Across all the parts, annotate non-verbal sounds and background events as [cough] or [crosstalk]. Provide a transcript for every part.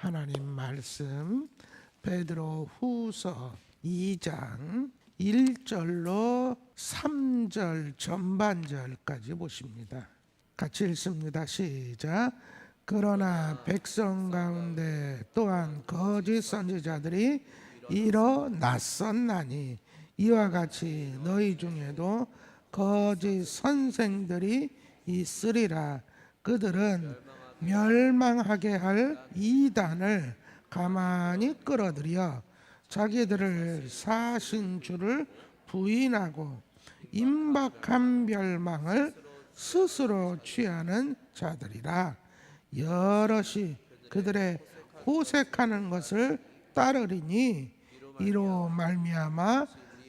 하나님 말씀 베드로 후서 2장 1절로 3절 전반절까지 보십니다. 같이 읽습니다. 시작. 그러나 백성 가운데 또한 거짓 선지자들이 일어났었나니 이와 같이 너희 중에도 거짓 선생들이 있으리라 그들은 멸망하게 할 이단을 가만히 끌어들여 자기들을 사신 줄을 부인하고 임박한 멸망을 스스로 취하는 자들이라. 여럿이 그들의 호색하는 것을 따르리니 이로 말미암아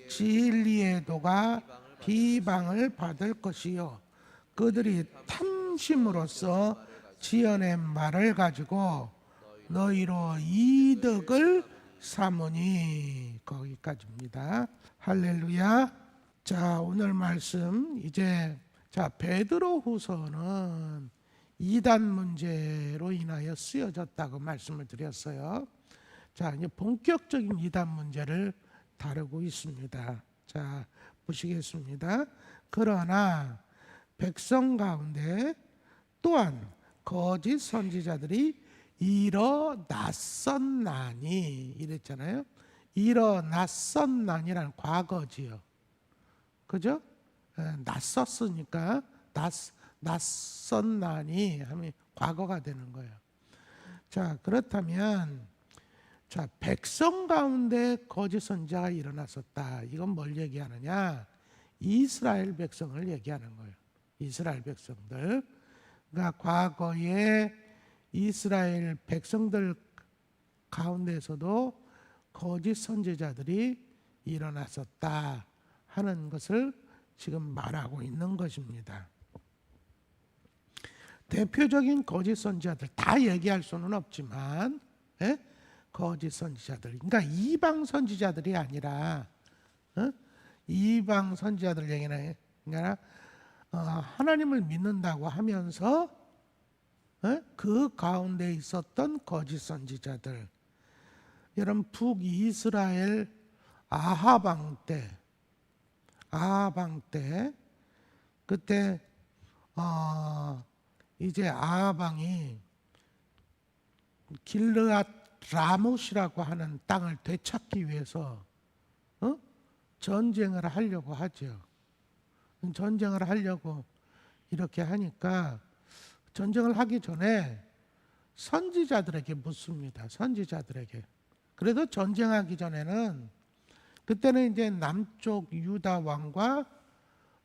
진리의 도가 비방을 받을 것이요. 그들이 탐심으로써 지어낸 말을 가지고 너희로 이득을 삼으니 거기까지입니다. 할렐루야. 자 오늘 말씀 이제 자 베드로후서는 이단 문제로 인하여 쓰여졌다고 말씀을 드렸어요. 자 이제 본격적인 이단 문제를 다루고 있습니다. 자 보시겠습니다. 그러나 백성 가운데 또한 거짓 선지자들이 일어났었나니 이랬잖아요. 일어났었나니라는 과거지요. 그죠? 에, 났었으니까 났 낯선나니 하면 과거가 되는 거예요. 자 그렇다면 자 백성 가운데 거짓 선자가 일어났었다. 이건 뭘 얘기하느냐? 이스라엘 백성을 얘기하는 거예요. 이스라엘 백성들. 그러니까 과거에 이스라엘 백성들 가운데서도 거짓 선지자들이 일어났었다 하는 것을 지금 말하고 있는 것입니다. 대표적인 거짓 선지자들 다 얘기할 수는 없지만 예? 거짓 선지자들 그러니까 이방 선지자들이 아니라 어? 이방 선지자들 어, 하나님을 믿는다고 하면서 어? 그 가운데 있었던 거짓 선지자들 여러분 북이스라엘 아하방 때 아하방 때 그때 어, 이제 아하방이 길르앗 라못이라고 하는 땅을 되찾기 위해서 어? 전쟁을 하려고 하죠. 전쟁을 하려고 이렇게 하니까 전쟁을 하기 전에 선지자들에게 묻습니다. 선지자들에게. 그래도 전쟁하기 전에는 그때는 이제 남쪽 유다 왕과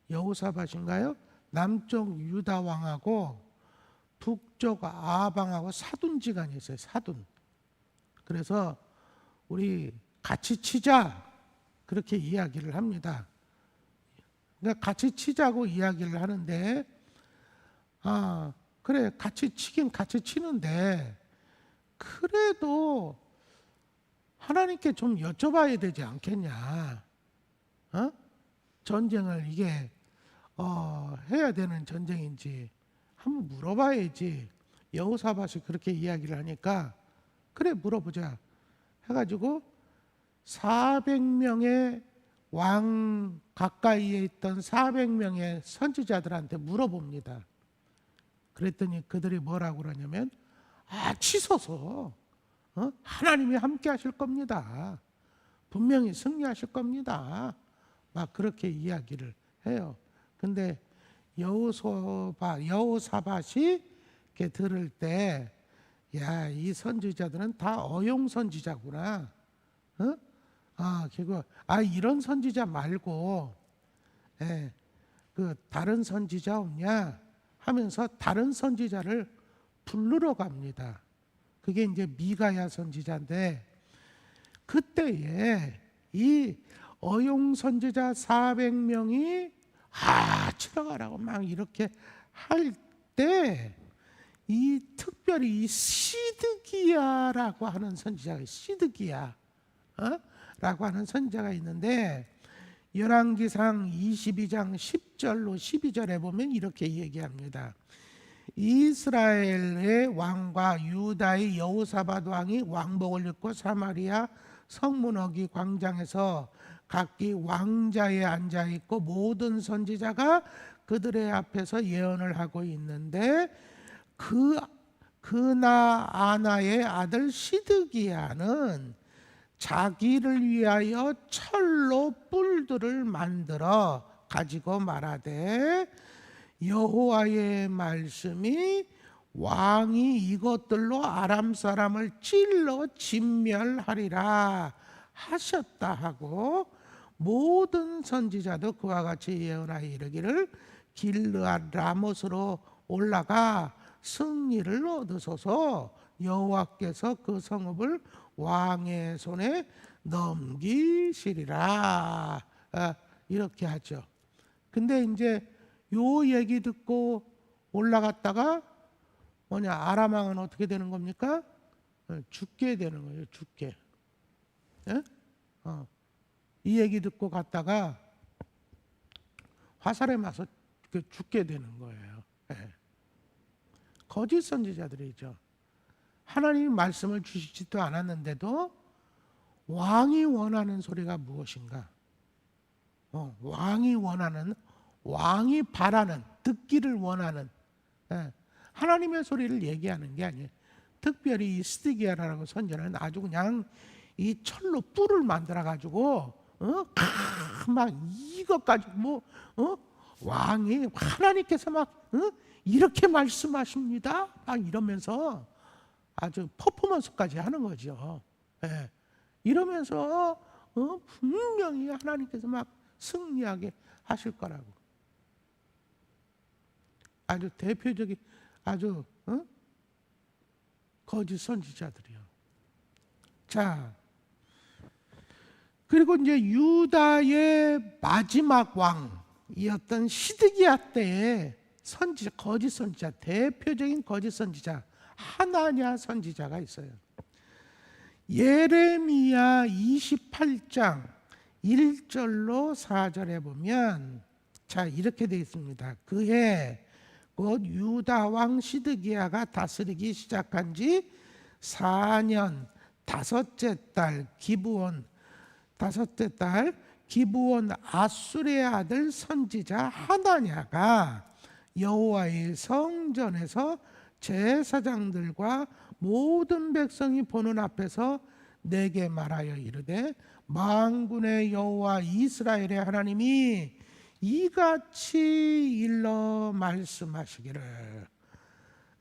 여호사밧인가요? 남쪽 유다 왕하고 북쪽 아방하고 사둔지간이 있어요. 사둔. 그래서 우리 같이 치자 그렇게 이야기를 합니다. 그러니까 같이 치자고 이야기를 하는데 아 그래 같이 치긴 같이 치는데 그래도 하나님께 좀 여쭤봐야 되지 않겠냐? 어? 전쟁을 이게 어, 해야 되는 전쟁인지 한번 물어봐야지. 여호사밧이 그렇게 이야기를 하니까 그래 물어보자 해가지고 400명의 왕 가까이에 있던 400명의 선지자들한테 물어봅니다. 그랬더니 그들이 뭐라고 그러냐면 아 치소서 어? 하나님이 함께 하실 겁니다. 분명히 승리하실 겁니다. 막 그렇게 이야기를 해요. 근데 여호사바 여호사밧이 이렇게 들을 때 야, 이 선지자들은 다 어용 선지자구나. 어? 아, 그리고 아 이런 선지자 말고 예, 그 다른 선지자 없냐 하면서 다른 선지자를 부르러 갑니다. 그게 이제 미가야 선지자인데 그때에 이 어용 선지자 400명이 아 치러 가라고 막 이렇게 할 때 이 특별히 이 시드기야라고 하는 선지자가 시드기야 어? 라고 하는 선지자가 있는데 열왕기상 22장 10절로 12절에 보면 이렇게 얘기합니다. 이스라엘의 왕과 유다의 여호사밧 왕이 왕복을 입고 사마리아 성문 어기 광장에서 각기 왕자에 앉아 있고 모든 선지자가 그들의 앞에서 예언을 하고 있는데 그 그나 아나의 아들 시드기야는 자기를 위하여 철로 뿔들을 만들어 가지고 말하되 여호와의 말씀이 왕이 이것들로 아람 사람을 찔러 진멸하리라 하셨다 하고 모든 선지자도 그와 같이 예언하여 이르기를 길르앗 라못으로 올라가 승리를 얻으소서. 여호와께서 그 성읍을 왕의 손에 넘기시리라 아, 이렇게 하죠. 근데 이제 요 얘기 듣고 올라갔다가 뭐냐 아람 왕은 어떻게 되는 겁니까? 어, 죽게 되는 거예요. 죽게. 예? 어. 이 얘기 듣고 갔다가 화살에 맞서 그 죽게 되는 거예요. 예. 거짓 선지자들이죠. 하나님이 말씀을 주시지도 않았는데도 왕이 원하는 소리가 무엇인가? 어, 왕이 원하는 왕이 바라는 듣기를 원하는 예, 하나님의 소리를 얘기하는 게 아니에요. 특별히 이 스티기아라는 선전은 아주 그냥 이 철로 뿔을 만들어 가지고 어? 크, 막 이것 가지고 뭐 어? 왕이 하나님께서 막 어? 이렇게 말씀하십니다. 막 이러면서 아주 퍼포먼스까지 하는 거죠. 예. 이러면서 어? 분명히 하나님께서 막 승리하게 하실 거라고. 아주 대표적인 아주 어? 거짓 선지자들이요. 자, 그리고 이제 유다의 마지막 왕이었던 시드기야 때에 선지자, 거짓 선지자, 대표적인 거짓 선지자 하나냐 선지자가 있어요. 예레미야 28장 1절로 4절에 보면 자 이렇게 되어 있습니다. 그해 곧 유다 왕 시드기야가 다스리기 시작한 지 4년 다섯째 달 기브온 다섯째 달 기브온 아수르의 아들 선지자 하나냐가 여호와의 성전에서 제사장들과 모든 백성이 보는 앞에서 내게 말하여 이르되 만군의 여호와 이스라엘의 하나님이 이같이 일러 말씀하시기를.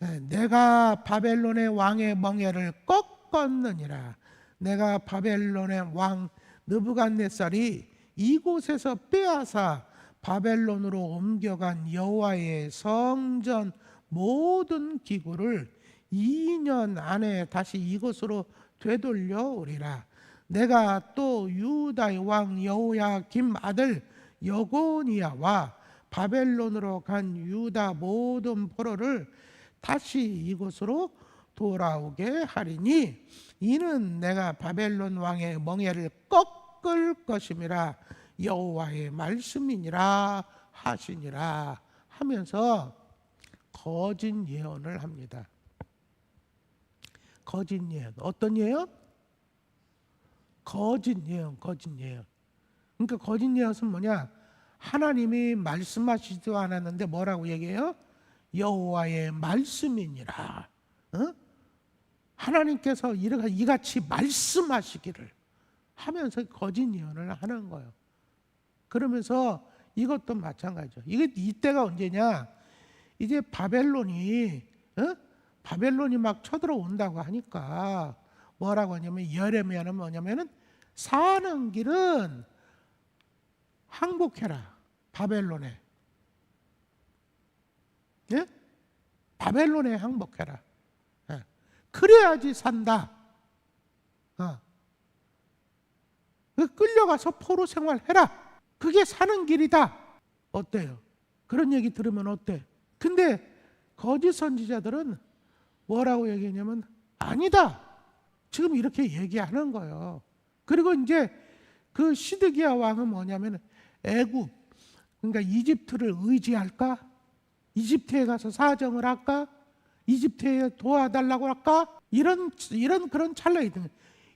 예, 내가 바벨론의 왕의 멍에를 꺾었느니라. 내가 바벨론의 왕 느부갓네살이 이곳에서 빼앗아 바벨론으로 옮겨간 여호와의 성전 모든 기구를 2년 안에 다시 이곳으로 되돌려 오리라. 내가 또 유다의 왕 여호야김 아들 여고니아와 바벨론으로 간 유다 모든 포로를 다시 이곳으로 돌아오게 하리니 이는 내가 바벨론 왕의 멍에를 꺾을 것임이라 여호와의 말씀이니라 하시니라 하면서 거짓 예언을 합니다. 거짓 예언. 어떤 예언? 거짓 예언, 거짓 예언. 그러니까 거짓 예언은 뭐냐? 하나님이 말씀하시지도 않았는데 뭐라고 얘기해요? 여호와의 말씀이니라. 어? 하나님께서 이같이 말씀하시기를 하면서 거짓 예언을 하는 거예요. 그러면서 이것도 마찬가지죠. 이게 이때가 언제냐? 이제 바벨론이 어? 바벨론이 막 쳐들어온다고 하니까 뭐라고 하냐면 예레미야는 뭐냐면은 사는 길은 항복해라 바벨론에 예? 바벨론에 항복해라 예. 그래야지 산다 어. 그 끌려가서 포로 생활해라 그게 사는 길이다 어때요? 그런 얘기 들으면 어때? 근데 거짓 선지자들은 뭐라고 얘기했냐면 아니다. 지금 이렇게 얘기하는 거예요. 그리고 이제 그 시드기야 왕은 뭐냐면 애굽 그러니까 이집트를 의지할까? 이집트에 가서 사정을 할까? 이집트에 도와달라고 할까? 이런 이런 그런 찰나에 든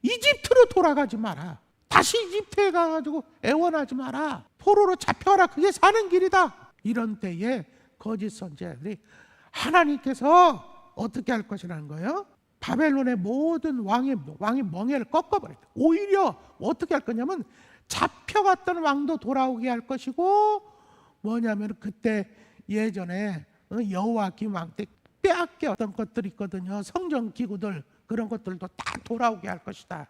이집트로 돌아가지 마라. 다시 이집트에 가가지고 애원하지 마라. 포로로 잡혀라. 그게 사는 길이다. 이런 때에 거짓 선지자들이 하나님께서 어떻게 할 것이라는 거예요? 바벨론의 모든 왕의 왕의 멍에를 꺾어버렸다. 오히려 어떻게 할 거냐면 잡혀갔던 왕도 돌아오게 할 것이고 뭐냐면 그때 예전에 어, 여호와김 왕 때 빼앗겼던 것들이 있거든요. 성전 기구들 그런 것들도 다 돌아오게 할 것이다.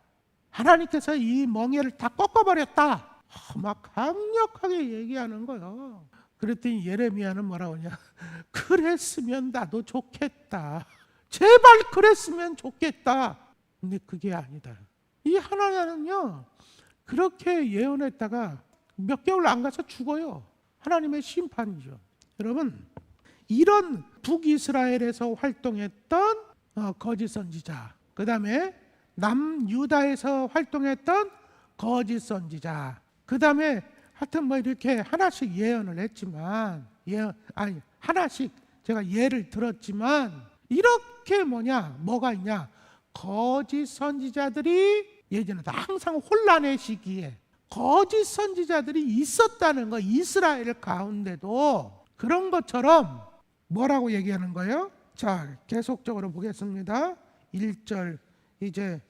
하나님께서 이 멍에를 다 꺾어버렸다. 아, 막 강력하게 얘기하는 거예요. 그랬더니 예레미야는 뭐라고 하냐? [laughs] 그랬으면 나도 좋겠다. 제발 그랬으면 좋겠다. 근데 그게 아니다. 이 하나님은요, 그렇게 예언했다가 몇 개월 안 가서 죽어요. 하나님의 심판이죠. 여러분, 이런 북이스라엘에서 활동했던 어, 거짓 선지자, 그 다음에 남유다에서 활동했던 거짓 선지자, 그 다음에 하여튼 뭐 이렇게 하나씩 예언을 했지만, 예, 아니 하나씩 제가 예를 들었지만 이렇게 뭐냐, 뭐가 있냐, 거짓 선지자들이 예전에도 항상 혼란의 시기에 거짓 선지자들이 있었다는 거 이스라엘 가운데도 그런 것처럼 뭐라고 얘기하는 거예요? 자 계속적으로 보겠습니다. 1절 이제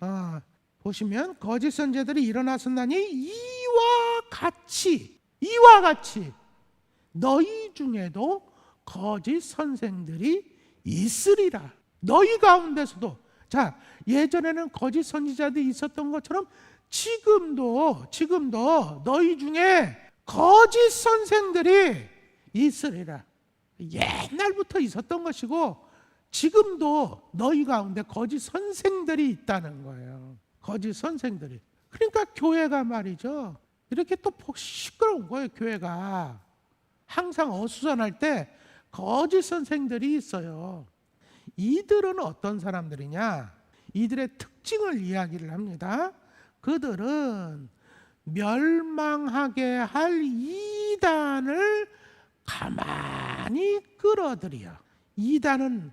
어, 보시면 거짓 선지자들이 일어났었나니 이와 같이 이와 같이 너희 중에도 거짓 선생들이 있으리라. 너희 가운데서도 자 예전에는 거짓 선지자들이 있었던 것처럼 지금도 지금도 너희 중에 거짓 선생들이 있으리라. 옛날부터 있었던 것이고 지금도 너희 가운데 거짓 선생들이 있다는 거예요. 거짓 선생들이. 그러니까 교회가 말이죠. 이렇게 또 시끄러운 거예요, 교회가. 항상 어수선할 때 거짓 선생들이 있어요. 이들은 어떤 사람들이냐? 이들의 특징을 이야기를 합니다. 그들은 멸망하게 할 이단을 가만히 끌어들여. 이단은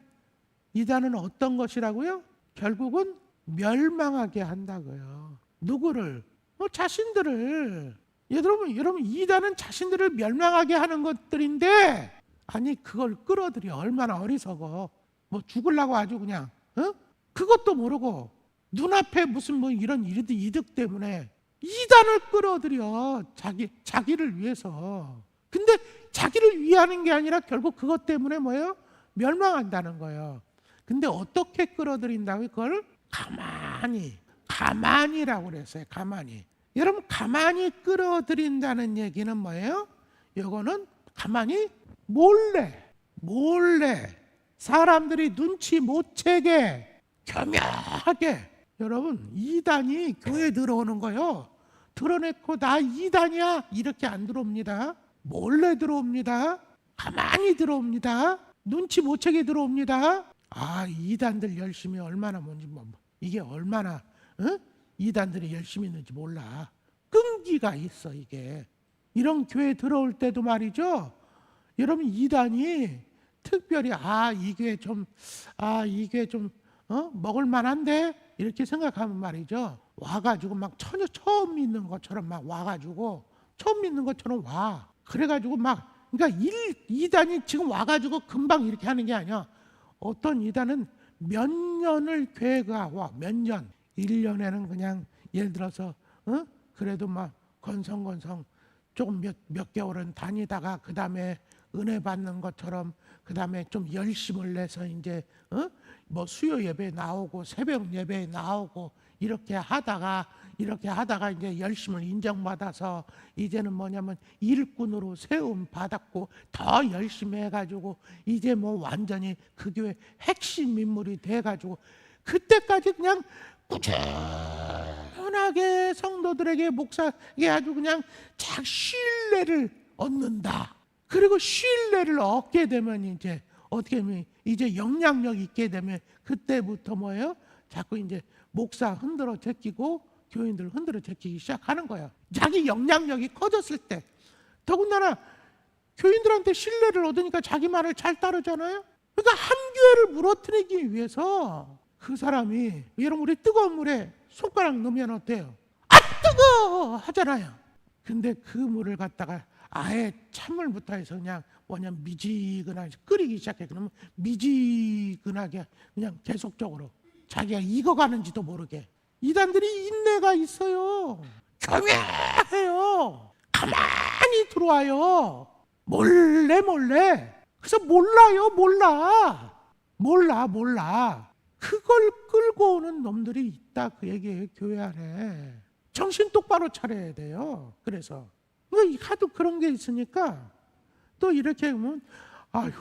이단은 어떤 것이라고요? 결국은 멸망하게 한다고요. 누구를? 뭐 자신들을. 여러분, 여러분 이단은 자신들을 멸망하게 하는 것들인데 아니 그걸 끌어들여 얼마나 어리석어. 뭐 죽을라고 아주 그냥 어? 그것도 모르고 눈앞에 무슨 뭐 이런 이득, 때문에 이단을 끌어들여 자기 자기를 위해서. 근데 자기를 위하는 게 아니라 결국 그것 때문에 뭐예요? 멸망한다는 거예요. 근데 어떻게 끌어들인다고 그걸 가만히 가만히라고 그랬어요. 가만히. 여러분 가만히 끌어들인다는 얘기는 뭐예요? 이거는 가만히 몰래 몰래 사람들이 눈치 못 채게 겸하게 여러분 이단이 교회 들어오는 거요. 드러내고 나 이단이야 이렇게 안 들어옵니다. 몰래 들어옵니다. 가만히 들어옵니다. 눈치 못 채게 들어옵니다. 아 이단들 열심히 얼마나 뭔지 뭐 이게 얼마나 어? 이단들이 열심히 있는지 몰라. 끈기가 있어 이게. 이런 교회 들어올 때도 말이죠. 여러분 이단이 특별히 아 이게 좀 아 이게 좀 어? 먹을 만한데 이렇게 생각하면 말이죠. 와가지고 막 처녀 처음 믿는 것처럼 막 와가지고 처음 믿는 것처럼 와. 그래가지고 막 그러니까 일 이단이 지금 와가지고 금방 이렇게 하는 게 아니야. 어떤 이단은 몇 년을 교회가 와, 몇 년. 1년에는 그냥 예를 들어서 어? 그래도 막 건성건성 조금 몇, 몇 개월은 다니다가 그 다음에 은혜 받는 것처럼 그 다음에 좀 열심을 내서 이제 어? 뭐 수요 예배 나오고 새벽 예배 나오고 이렇게 하다가 이렇게 하다가 이제 열심을 인정받아서 이제는 뭐냐면 일꾼으로 세움 받았고 더 열심히 해가지고 이제 뭐 완전히 그 교회 핵심 인물이 돼가지고 그때까지 그냥 꾸준하게 성도들에게 목사에게 아주 그냥 자 신뢰를 얻는다. 그리고 신뢰를 얻게 되면 이제 어떻게 하면 이제 영향력 있게 되면 그때부터 뭐예요? 자꾸 이제 목사 흔들어 제끼고 교인들 흔들어 제끼기 시작하는 거예요. 자기 영향력이 커졌을 때 더군다나 교인들한테 신뢰를 얻으니까 자기 말을 잘 따르잖아요. 그러니까 한 교회를 무너뜨리기 위해서 그 사람이 여러분 우리 뜨거운 물에 손가락 넣으면 어때요? 아 뜨거 하잖아요. 근데 그 물을 갖다가 아예 찬물부터 해서 그냥 뭐냐 미지근하게 끓이기 시작해 그러면 미지근하게 그냥 계속적으로 자기가 익어가는지도 모르게 이단들이 인내가 있어요. 경외해요. 가만히 들어와요. 몰래 몰래. 그래서 몰라요, 몰라. 몰라, 몰라. 그걸 끌고 오는 놈들이 있다. 그 얘기예요, 교회 안에. 정신 똑바로 차려야 돼요. 그래서. 그러니까 하도 그런 게 있으니까 또 이렇게 보면 아휴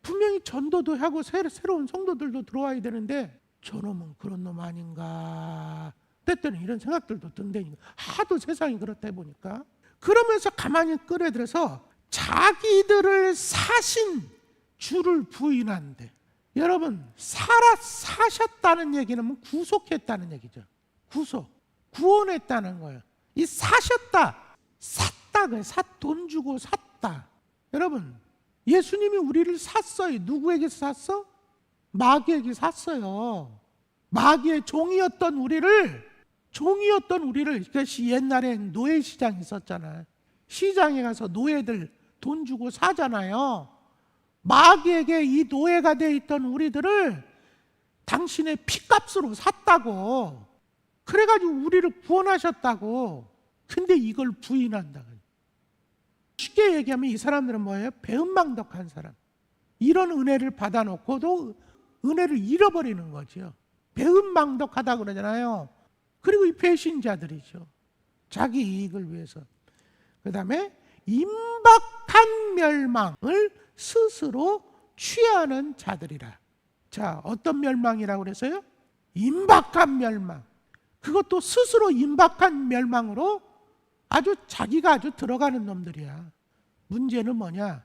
분명히 전도도 하고 새, 새로운 성도들도 들어와야 되는데 저놈은 그런 놈 아닌가. 때때는 이런 생각들도 든다니까. 하도 세상이 그렇다 보니까. 그러면서 가만히 끌어들여서 자기들을 사신 주를 부인한대 여러분 살아 사셨다는 얘기는 뭐 구속했다는 얘기죠 구속 구원했다는 거예요 이 사셨다 샀다 그래 샀돈 주고 샀다 여러분 예수님이 우리를 샀어요 누구에게 샀어? 마귀에게 샀어요 마귀의 종이었던 우리를 종이었던 우리를 그것이 옛날에 노예 시장 있었잖아요. 시장에 가서 노예들 돈 주고 사잖아요. 마귀에게 이 노예가 돼 있던 우리들을 당신의 피값으로 샀다고. 그래가지고 우리를 구원하셨다고. 근데 이걸 부인한다. 쉽게 얘기하면 이 사람들은 뭐예요? 배은망덕한 사람. 이런 은혜를 받아놓고도 은혜를 잃어버리는 거죠. 배은망덕하다 그러잖아요. 그리고 이 배신자들이죠. 자기 이익을 위해서. 그 다음에 임박한 멸망을 스스로 취하는 자들이라. 자, 어떤 멸망이라고 그랬어요? 임박한 멸망. 그것도 스스로 임박한 멸망으로 아주 자기가 아주 들어가는 놈들이야. 문제는 뭐냐?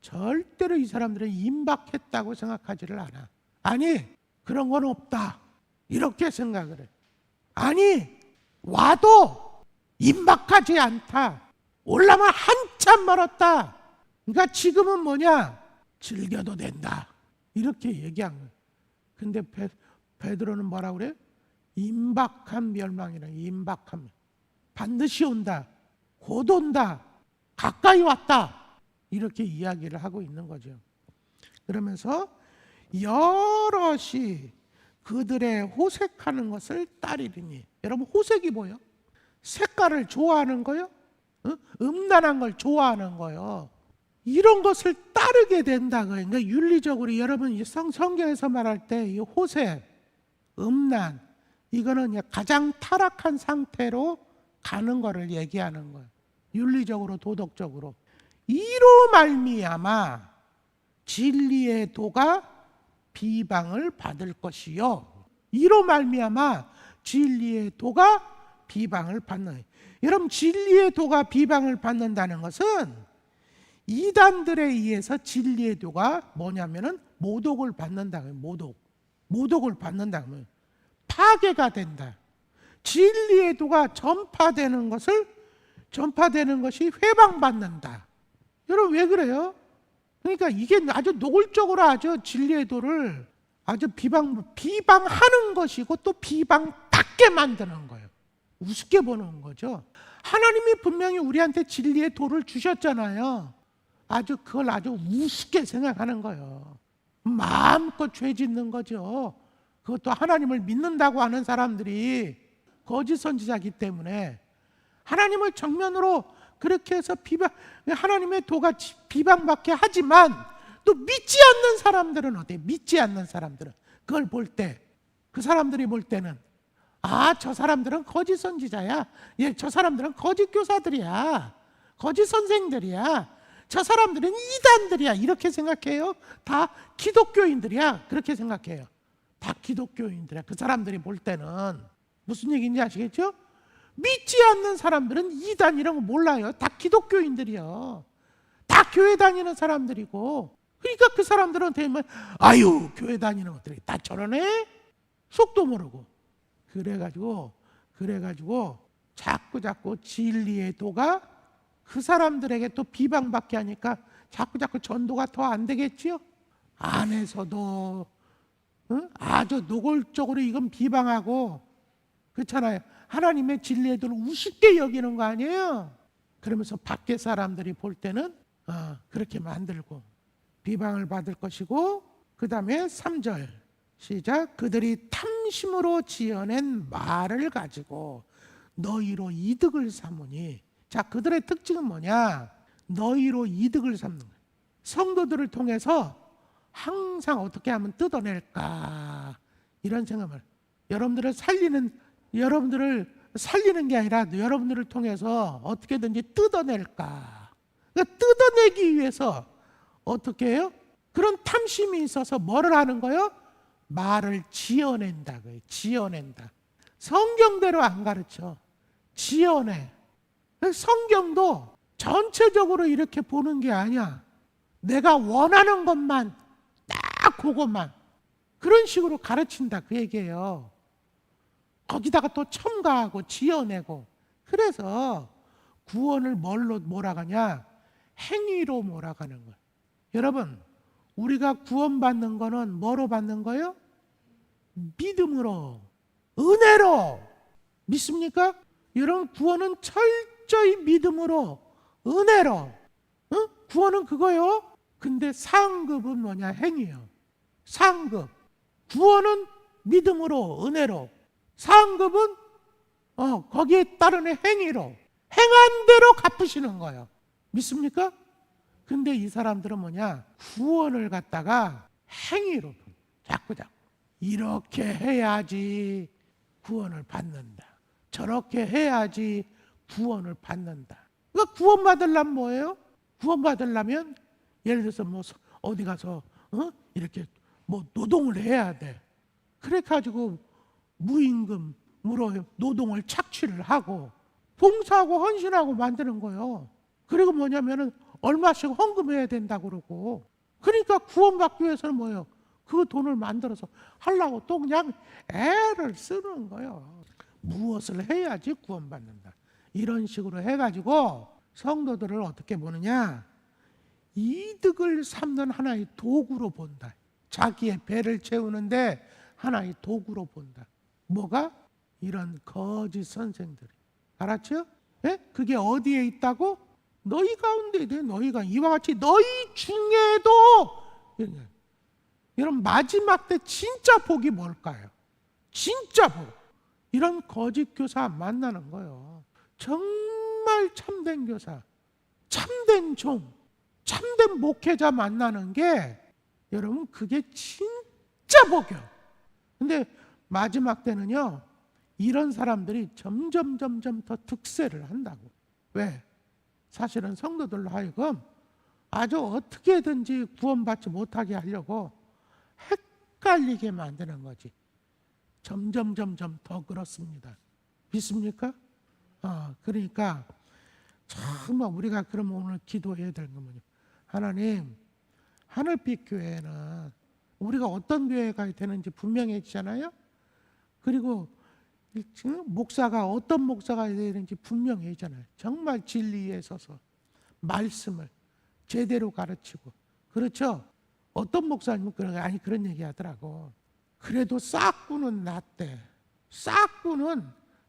절대로 이 사람들은 임박했다고 생각하지를 않아. 아니, 그런 건 없다. 이렇게 생각을 해. 아니, 와도 임박하지 않다. 올라면 한참 멀었다. 그러니까 지금은 뭐냐? 즐겨도 된다. 이렇게 얘기한 거예요. 근데 베, 베드로는 뭐라고 그래? 임박한 멸망이라 임박한 멸. 반드시 온다. 곧 온다. 가까이 왔다. 이렇게 이야기를 하고 있는 거죠. 그러면서 여럿이 그들의 호색하는 것을 따르리니 여러분 호색이 뭐요? 색깔을 좋아하는 거요? 어? 음란한 걸 좋아하는 거요. 이런 것을 따르게 된다. 그러니까 윤리적으로 여러분 성, 성경에서 말할 때 이 호색, 음란 이거는 가장 타락한 상태로 가는 거를 얘기하는 거예요. 윤리적으로 도덕적으로 이로 말미암아 진리의 도가 비방을 받을 것이요. 이로 말미암아 진리의 도가 비방을 받는. 여러분 진리의 도가 비방을 받는다는 것은 이단들에 의해서 진리의 도가 뭐냐면은 모독을 받는다. 모독. 모독을 받는다면 파괴가 된다. 진리의 도가 전파되는 것을 전파되는 것이 회방받는다. 여러분 왜 그래요? 그러니까 이게 아주 노골적으로 아주 진리의 도를 아주 비방 비방하는 것이고 또 비방 받게 만드는 거예요. 우습게 보는 거죠. 하나님이 분명히 우리한테 진리의 도를 주셨잖아요. 아주 그걸 아주 우습게 생각하는 거예요. 마음껏 죄 짓는 거죠. 그것도 하나님을 믿는다고 하는 사람들이 거짓 선지자기 때문에 하나님을 정면으로 그렇게 해서 비방 하나님의 도가 비방받게 하지만 또 믿지 않는 사람들은 어때? 믿지 않는 사람들은 그걸 볼 때 그 사람들이 볼 때는 아, 저 사람들은 거짓 선지자야. 예, 저 사람들은 거짓 교사들이야. 거짓 선생들이야. 저 사람들은 이단들이야. 이렇게 생각해요. 다 기독교인들이야. 그렇게 생각해요. 다 기독교인들이야. 그 사람들이 볼 때는 무슨 얘기인지 아시겠죠? 믿지 않는 사람들은 이단 이런 거 몰라요. 다 기독교인들이요. 다 교회 다니는 사람들이고. 그러니까 그 사람들은 되면 아유 교회 다니는 것들이 다 저러네. 속도 모르고. 그래가지고 그래가지고 자꾸 자꾸 진리의 도가 그 사람들에게 또 비방받게 하니까 자꾸 자꾸 전도가 더 안 되겠지요? 안에서도 응? 아주 노골적으로 이건 비방하고 그렇잖아요. 하나님의 진리에 대해 우습게 여기는 거 아니에요? 그러면서 밖에 사람들이 볼 때는 어, 그렇게 만들고 비방을 받을 것이고 그 다음에 3절 시작. 그들이 탐심으로 지어낸 말을 가지고 너희로 이득을 삼으니 자 그들의 특징은 뭐냐? 너희로 이득을 삼는 거예요 성도들을 통해서 항상 어떻게 하면 뜯어낼까? 이런 생각을 여러분들을 살리는 여러분들을 살리는 게 아니라 여러분들을 통해서 어떻게든지 뜯어낼까? 그러니까 뜯어내기 위해서 어떻게 해요? 그런 탐심이 있어서 뭐를 하는 거요? 말을 지어낸다고요. 지어낸다. 성경대로 안 가르쳐. 지어내. 성경도 전체적으로 이렇게 보는 게 아니야. 내가 원하는 것만 딱 그것만 그런 식으로 가르친다 그 얘기예요. 거기다가 또 첨가하고 지어내고 그래서 구원을 뭘로 몰아가냐? 행위로 몰아가는 거야. 여러분, 우리가 구원받는 거는 뭐로 받는 거요? 믿음으로, 은혜로. 믿습니까? 여러분, 구원은 철저히 믿음으로, 은혜로. 응? 구원은 그거요. 근데 상급은 뭐냐? 행위요. 상급. 구원은 믿음으로, 은혜로. 상급은 어, 거기에 따르는 행위로. 행한 대로 갚으시는 거예요. 믿습니까? 근데 이 사람들은 뭐냐? 구원을 갖다가 행위로 자꾸 자꾸 이렇게 해야지 구원을 받는다. 저렇게 해야지 구원을 받는다. 그러니까 구원 받으려면 뭐예요? 구원 받으려면 예를 들어서 뭐 어디 가서 어? 이렇게 뭐 노동을 해야 돼. 그래 가지고 무임금으로 노동을 착취를 하고 봉사하고 헌신하고 만드는 거예요. 그리고 뭐냐면은 얼마씩 헌금해야 된다고 그러고. 그러니까 구원받기 위해서는 뭐예요? 그 돈을 만들어서 하려고 또 그냥 애를 쓰는 거예요. 무엇을 해야지 구원받는다. 이런 식으로 해가지고 성도들을 어떻게 보느냐? 이득을 삼는 하나의 도구로 본다. 자기의 배를 채우는데 하나의 도구로 본다. 뭐가? 이런 거짓 선생들이. 알았죠? 예? 그게 어디에 있다고? 너희 가운데 있대. 너희가 이와 같이 너희 중에도 이런 마지막 때 진짜 복이 뭘까요? 진짜 복. 이런 거짓 교사 만나는 거예요. 정말 참된 교사, 참된 종, 참된 목회자 만나는 게 여러분 그게 진짜 복이요. 근데 마지막 때는요. 이런 사람들이 점점 점점 더 득세를 한다고. 왜? 사실은 성도들로 하여금 아주 어떻게든지 구원받지 못하게 하려고 헷갈리게 만드는 거지. 점점 점점 더 그렇습니다. 믿습니까? 어, 그러니까 정말 우리가 그럼 오늘 기도해야 될 거면요. 하나님, 하늘빛 교회는 우리가 어떤 교회가 되는지 분명해지잖아요. 그리고 목사가 어떤 목사가 되는지 분명해지잖아요. 정말 진리에 서서 말씀을 제대로 가르치고 그렇죠. 어떤 목사님은 그런 아니 그런 얘기 하더라고. 그래도 싹구는 낫대. 싹구는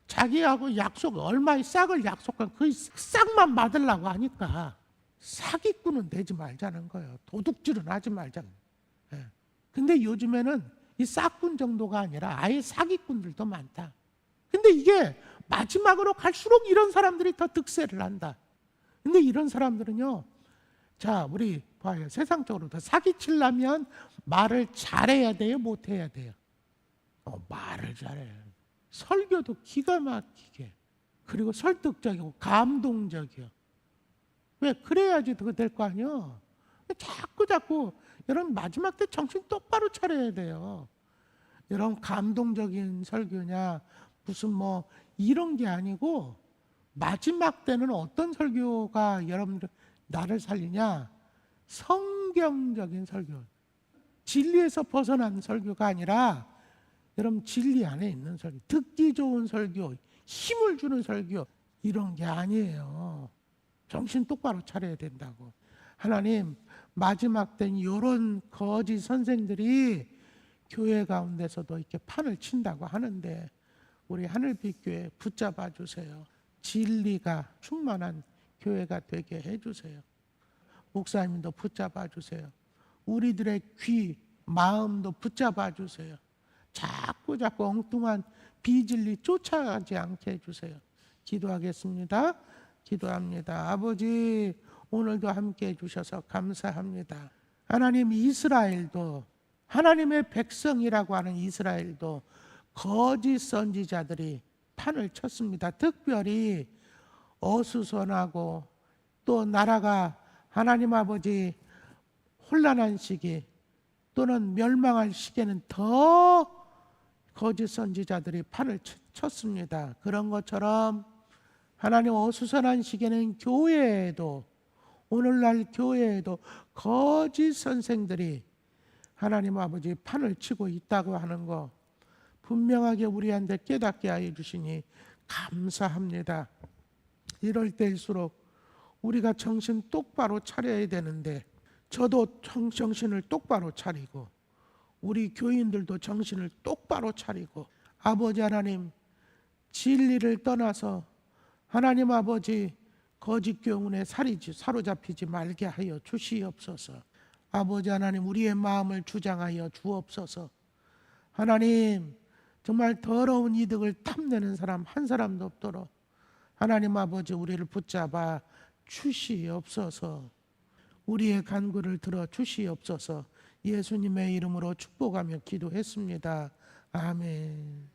자기하고 약속 얼마의 싹을 약속한 그 싹만 받으려고 하니까 사기꾼은 되지 말자는 거예요. 도둑질은 하지 말자는. 예. 근데 요즘에는 이 싹군 정도가 아니라 아예 사기꾼들도 많다. 근데 이게 마지막으로 갈수록 이런 사람들이 더 득세를 한다. 근데 이런 사람들은요, 자, 우리 봐요. 세상적으로 더 사기치려면 말을 잘해야 돼요? 못 해야 돼요? 어, 말을 잘해. 설교도 기가 막히게. 그리고 설득적이고 감동적이요. 왜? 그래야지 될거 아니요? 자꾸 자꾸 여러분 마지막 때 정신 똑바로 차려야 돼요. 여러분 감동적인 설교냐 무슨 뭐 이런 게 아니고 마지막 때는 어떤 설교가 여러분들 나를 살리냐? 성경적인 설교. 진리에서 벗어난 설교가 아니라 여러분 진리 안에 있는 설교, 듣기 좋은 설교, 힘을 주는 설교 이런 게 아니에요. 정신 똑바로 차려야 된다고. 하나님 마지막 땐 이런 거짓 선생들이 교회 가운데서도 이렇게 판을 친다고 하는데 우리 하늘빛교회 붙잡아 주세요. 진리가 충만한 교회가 되게 해 주세요. 목사님도 붙잡아 주세요. 우리들의 귀, 마음도 붙잡아 주세요. 자꾸 자꾸 엉뚱한 비진리 쫓아가지 않게 해 주세요. 기도하겠습니다. 기도합니다. 아버지, 오늘도 함께 해 주셔서 감사합니다. 하나님 이스라엘도 하나님의 백성이라고 하는 이스라엘도 거짓 선지자들이 판을 쳤습니다. 특별히 어수선하고 또 나라가 하나님 아버지 혼란한 시기 또는 멸망할 시기에는 더 거짓 선지자들이 판을 치- 쳤습니다. 그런 것처럼 하나님 어수선한 시기에는 교회에도 오늘날 교회에도 거짓 선생들이 하나님 아버지 판을 치고 있다고 하는 거 분명하게 우리한테 깨닫게 하여 주시니 감사합니다. 이럴 때일수록 우리가 정신 똑바로 차려야 되는데 저도 정- 정신을 똑바로 차리고 우리 교인들도 정신을 똑바로 차리고 아버지 하나님 진리를 떠나서 하나님 아버지 거짓 교훈에 사리지 사로잡히지 말게 하여 주시옵소서. 아버지 하나님 우리의 마음을 주장하여 주옵소서. 하나님 정말 더러운 이득을 탐내는 사람 한 사람도 없도록 하나님 아버지 우리를 붙잡아 주시옵소서. 우리의 간구를 들어 주시옵소서. 예수님의 이름으로 축복하며 기도했습니다. 아멘.